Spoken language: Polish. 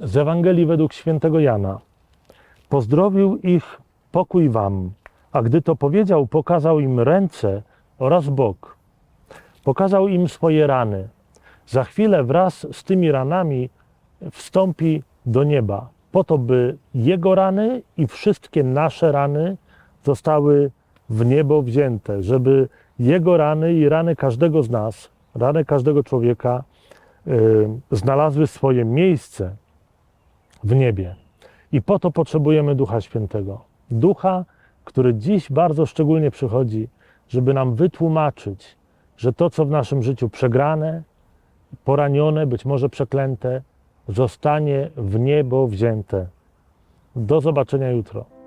z Ewangelii według świętego Jana. Pozdrowił ich pokój wam, a gdy to powiedział, pokazał im ręce oraz bok. Pokazał im swoje rany. Za chwilę wraz z tymi ranami wstąpi do nieba, po to, by jego rany i wszystkie nasze rany zostały w niebo wzięte, żeby jego rany i rany każdego z nas, rany każdego człowieka y, znalazły swoje miejsce w niebie. I po to potrzebujemy Ducha Świętego. Ducha, który dziś bardzo szczególnie przychodzi, żeby nam wytłumaczyć, że to, co w naszym życiu przegrane, poranione, być może przeklęte, zostanie w niebo wzięte. Do zobaczenia jutro.